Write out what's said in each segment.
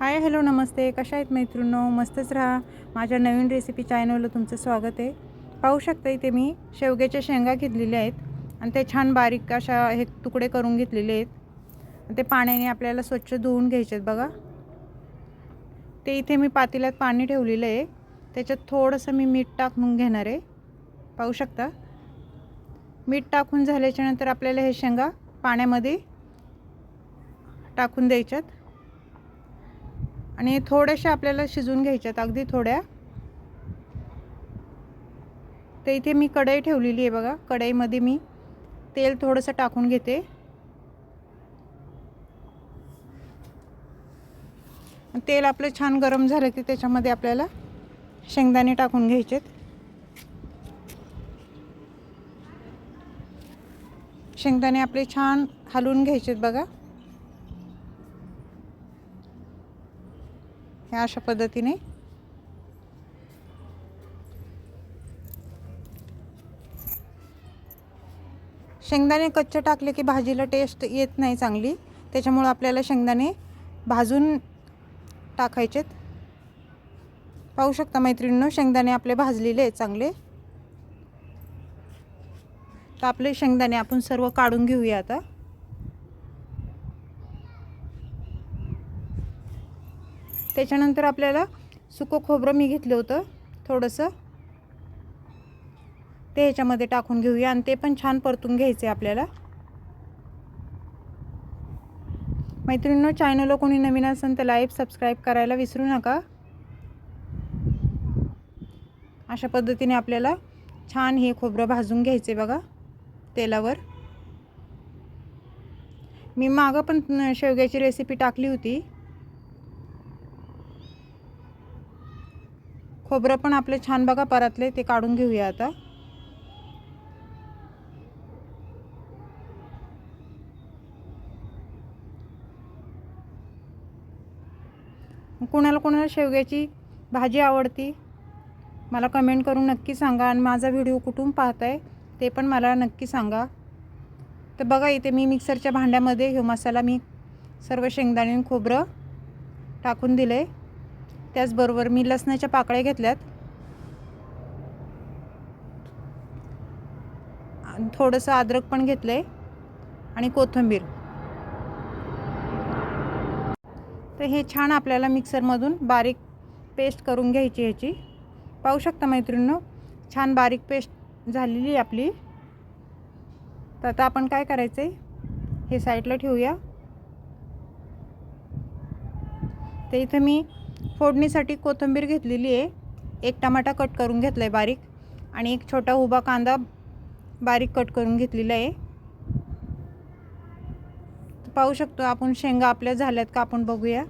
Hi hello नमस्ते. कशा आहेत मैत्रिणो? मस्तच राहा. माझ्या नवीन रेसिपी चॅनलला तुमचं स्वागत आहे. पाहू शकता इथे मी शेवग्याच्या शेंगा घेतलेल्या आहेत आणि ते छान बारीक अशा हे तुकडे करून घेतलेले आहेत. ते पाण्याने आपल्याला स्वच्छ धुवून घ्यायचे आहेत बघा. ते इथे मी पातेल्यात पाणी ठेवलेलं आहे. त्याच्यात थोडंसं मी मीठ टाकून घेणार आहे. पाहू शकता? मीठ टाकून झाल्याच्यानंतर आपल्याला हे शेंगा पाण्यामध्ये टाकून द्यायच्यात. आणि थोड्याशा आपल्याला शिजून घ्यायच्यात अगदी थोड्या. तर इथे मी कढई ठेवलेली आहे बघा. कढईमध्ये मी तेल थोडंसं टाकून घेते. तेल आपलं छान गरम झालं की त्याच्यामध्ये आपल्याला शेंगदाणे टाकून घ्यायचेत. शेंगदाणे आपले छान हलवून घ्यायचेत बघा. ह्या अशा पद्धतीने. शेंगदाणे कच्चे टाकले की भाजीला टेस्ट येत नाही चांगली. त्याच्यामुळं आपल्याला शेंगदाणे भाजून टाकायचेत. पाहू शकता मैत्रिणींनो शेंगदाणे आपले भाजलेले आहेत चांगले. तर आपले शेंगदाणे आपण सर्व काढून घेऊया आता. त्याच्यानंतर आपल्याला सुकं खोबरं मी घेतलं होतं थोडंसं. ते ह्याच्यामध्ये टाकून घेऊया आणि ते पण छान परतून घ्यायचे आपल्याला. मैत्रिणींनो चॅनलला कोणी नवीन असेल तर लाईव्ह सबस्क्राईब करायला विसरू नका. अशा पद्धतीने आपल्याला छान हे खोबरं भाजून घ्यायचे बघा तेलावर. मी मागं पण शेवग्याची रेसिपी टाकली होती. खोबरं पण आपले छान बघा परतले ते काढून घेऊया आता. कुणाला कुणाला शेवग्याची भाजी आवडती मला कमेंट करून नक्की सांगा आणि माझा व्हिडिओ कुठून पाहताय ते पण मला नक्की सांगा. तर बघा इथे मी मिक्सरच्या भांड्यामध्ये हे मसाला मी सर्व शेंगदाणे खोबरं टाकून दिले. त्याचबरोबर मी लसणाच्या पाकळ्या घेतल्यात. थोडंसं अद्रक पण घेतलं आहे आणि कोथिंबीर. तर हे छान आपल्याला मिक्सरमधून बारीक पेस्ट करून घ्यायची ह्याची. पाहू शकता मैत्रिणीनं छान बारीक पेस्ट झालेली आहे आपली. तर आता आपण काय करायचं आहे हे साईडला ठेवूया. तर इथं मी फोडणीसाठी कोथिंबीर घेतलेली आहे. एक टमाटा कट करून घेतला आहे बारीक आणि एक छोटा उभा कांदा बारीक कट करून घेतलेला आहे. पाहू शकतो आपण शेंगा आपल्या झाल्यात का आपण बघूया.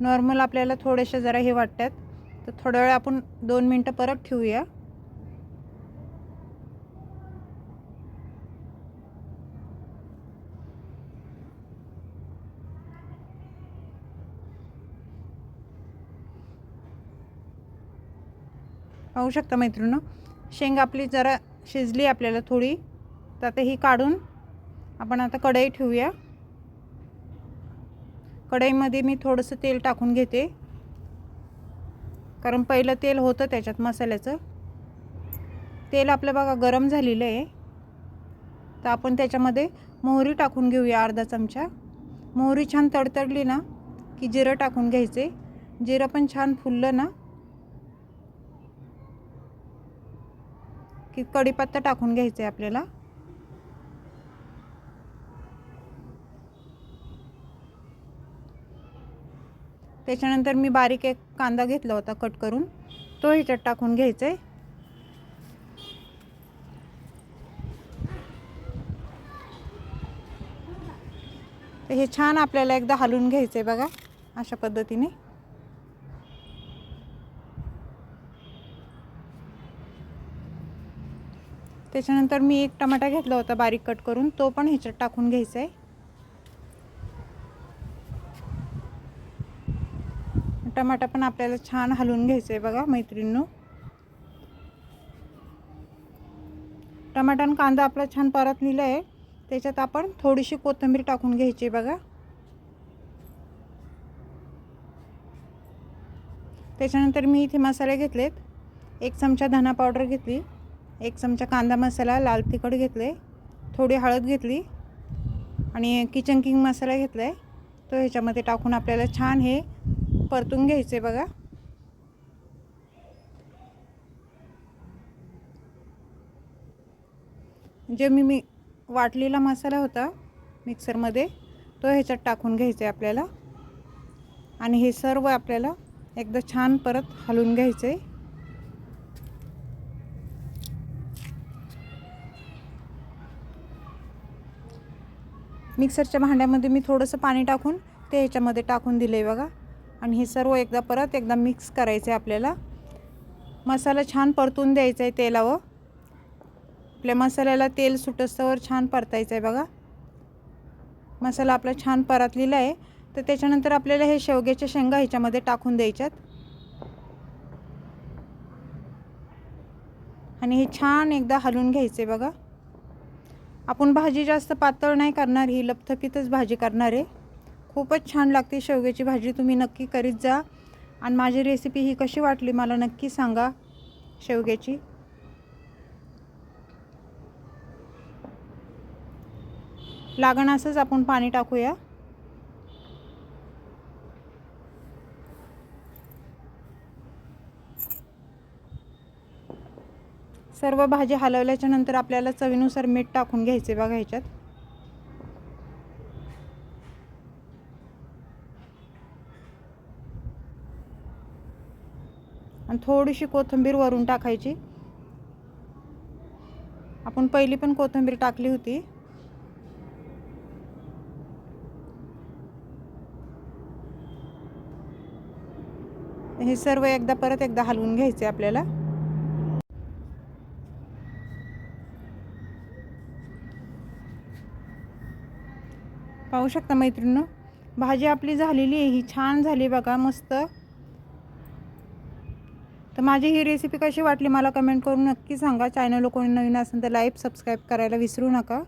नॉर्मल आपल्याला थोडेसे जरा हे वाटतात. तर थोड्या वेळ आपण दोन मिनटं परत ठेवूया. पाहू शकता मैत्रिणं शेंग आपली जरा शिजली आपल्याला थोडी. तर आता ही काढून आपण आता कढई ठेवूया. कढईमध्ये मी थोडंसं तेल टाकून घेते. कारण पहिलं तेल होतं त्याच्यात मसाल्याचं. तेल आपलं बघा गरम झालेलं आहे. तर आपण त्याच्यामध्ये मोहरी टाकून घेऊया अर्धा चमचा. मोहरी छान तडतडली ना की जिरं टाकून घ्यायचे. जिरं पण छान फुललं ना की कढीपत्ता टाकून घ्यायचा आहे आपल्याला. त्याच्यानंतर मी बारीक एक कांदा घेतला होता कट करून. तो ह्याच्यात टाकून घ्यायचा आहे तर हे छान आपल्याला एकदा हलवून घ्यायचं आहे बघा अशा पद्धतीने. त्याच्यानंतर मी एक टमाटा घेतला होता बारीक कट करून तो पण ह्याच्यात टाकून घ्यायचा आहे टमाटा पण आपल्याला छान हलवून घ्यायचं आहे बघा मैत्रिणींनो. टमाटा आणि कांदा आपला छान परतलेला आहे त्याच्यात आपण थोडीशी कोथिंबीर टाकून घ्यायची बघा. त्याच्यानंतर मी इथे मसाले घेतलेत. एक चमचा धना पावडर घेतली. एक चमचा कांदा मसाला लाल तिखट घेतले थोडी हळद घेतली आणि किचन किंग मसाला घेतला आहे तो ह्याच्यामध्ये टाकून आपल्याला छान हे परतून घ्यायचे बघा. जे मी मी वाटलेला मसाला होता मिक्सरमध्ये तो ह्याच्यात टाकून घ्यायचा आहे आपल्याला. आणि हे सर्व आपल्याला एकदा छान परत हलवून घ्यायचं आहे मिक्सरच्या भांड्यामध्ये मी थोडंसं पाणी टाकून ते ह्याच्यामध्ये टाकून दिलं आहे बघा. आणि हे सर्व एकदा परत एकदा मिक्स करायचं आहे आपल्याला. मसाला छान परतून द्यायचा आहे तेलावर. आपल्या मसाल्याला तेल सुटस्तवर छान परतायचं आहे बघा. मसाला आपला छान परतलेला आहे. तर त्याच्यानंतर आपल्याला हे शेवग्याच्या शेंगा ह्याच्यामध्ये टाकून द्यायच्यात. आणि हे छान एकदा हलवून घ्यायचे बघा. आपण भाजी जास्त पातळ नाही करणार ही लपथपीतच भाजी करणार आहे. खूपच छान लागते शेवग्याची भाजी तुम्ही नक्की करीत जा. आणि माझी रेसिपी ही कशी वाटली मला नक्की सांगा शेवग्याची. लागण असंच आपण पाणी टाकूया. सर्व भाजी हलवल्याच्या नंतर आपल्याला चवीनुसार मीठ टाकून घ्यायचे बघा ह्याच्यात. आणि थोडीशी कोथिंबीर वरून टाकायची. आपण पहिली पण कोथिंबीर टाकली होती. हे सर्व एकदा परत एकदा हलवून घ्यायचे आपल्याला. पाहू शकता मैत्रिणी भाजी आपली झालेली आहे ही छान झाली बघा मस्त. तर माझी ही रेसिपी कशी वाटली मला कमेंट करून नक्की सांगा. चॅनल कोणी नवीन असेल तर लाईक सबस्क्राईब करायला विसरू नका.